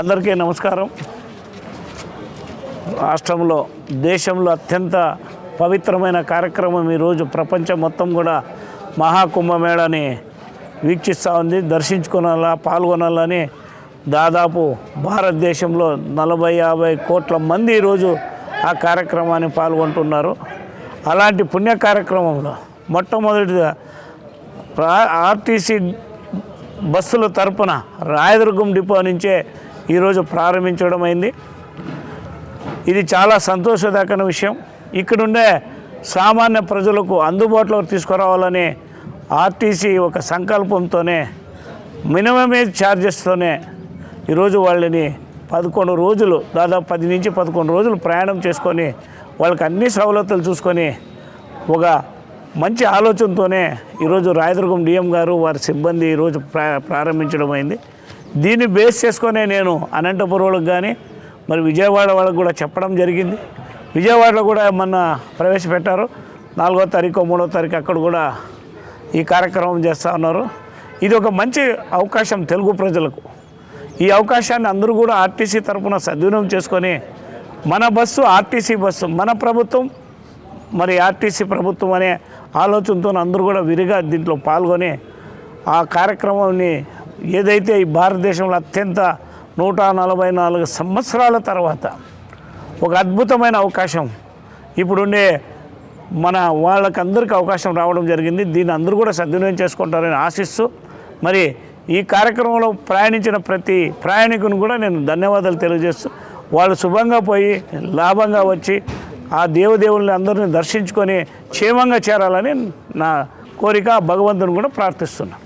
అందరికీ నమస్కారం. రాష్ట్రంలో దేశంలో అత్యంత పవిత్రమైన కార్యక్రమం ఈరోజు ప్రపంచం మొత్తం కూడా మహాకుంభమేళని వీక్షిస్తూ ఉంది. దర్శించుకునాలా పాల్గొనాలని దాదాపు భారతదేశంలో నలభై యాభై కోట్ల మంది ఈరోజు ఆ కార్యక్రమాన్ని పాల్గొంటున్నారు. అలాంటి పుణ్య కార్యక్రమంలో మొట్టమొదటిగా ఆర్టీసీ బస్సుల తరపున రాయదుర్గం డిపో నుంచే ఈరోజు ప్రారంభించడం అయింది. ఇది చాలా సంతోషదాయకమైన విషయం. ఇక్కడుండే సామాన్య ప్రజలకు అందుబాటులోకి తీసుకురావాలని ఆర్టీసీ ఒక సంకల్పంతోనే మినిమం ఛార్జెస్తోనే ఈరోజు వాళ్ళని పదకొండు రోజులు దాదాపు పది నుంచి పదకొండు రోజులు ప్రయాణం చేసుకొని వాళ్ళకి అన్ని సవలతులు చూసుకొని ఒక మంచి ఆలోచనతోనే ఈరోజు రాయదుర్గం డిఎం గారు వారి సిబ్బంది ఈరోజు ప్రారంభించడం అయింది. దీన్ని బేస్ చేసుకునే నేను అనంతపురంకి కానీ మరి విజయవాడ వాళ్ళకు కూడా చెప్పడం జరిగింది. విజయవాడలో కూడా మొన్న ప్రవేశపెట్టారు. నాలుగో తారీఖు మూడో తారీఖు అక్కడ కూడా ఈ కార్యక్రమం చేస్తూ ఉన్నారు. ఇది ఒక మంచి అవకాశం తెలుగు ప్రజలకు. ఈ అవకాశాన్ని అందరూ కూడా ఆర్టీసీ తరఫున సద్వినియోగం చేసుకొని మన బస్సు ఆర్టీసీ బస్సు మన ప్రభుత్వం మరి ఆర్టీసీ ప్రభుత్వం అనే ఆలోచనతో అందరూ కూడా విరిగా దీంట్లో పాల్గొని ఆ కార్యక్రమాన్ని ఏదైతే ఈ భారతదేశంలో అత్యంత నూట నలభై నాలుగు సంవత్సరాల తర్వాత ఒక అద్భుతమైన అవకాశం ఇప్పుడుండే మన వాళ్ళకందరికీ అవకాశం రావడం జరిగింది. దీన్ని అందరూ కూడా సద్వినియోగం చేసుకుంటారని ఆశిస్తూ మరి ఈ కార్యక్రమంలో ప్రయాణించిన ప్రతి ప్రయాణికుని కూడా నేను ధన్యవాదాలు తెలియజేస్తూ వాళ్ళు శుభంగా పోయి లాభంగా వచ్చి ఆ దేవదేవుల్ని అందరిని దర్శించుకొని క్షేమంగా చేరాలని నా కోరిక భగవంతుని కూడా ప్రార్థిస్తున్నాను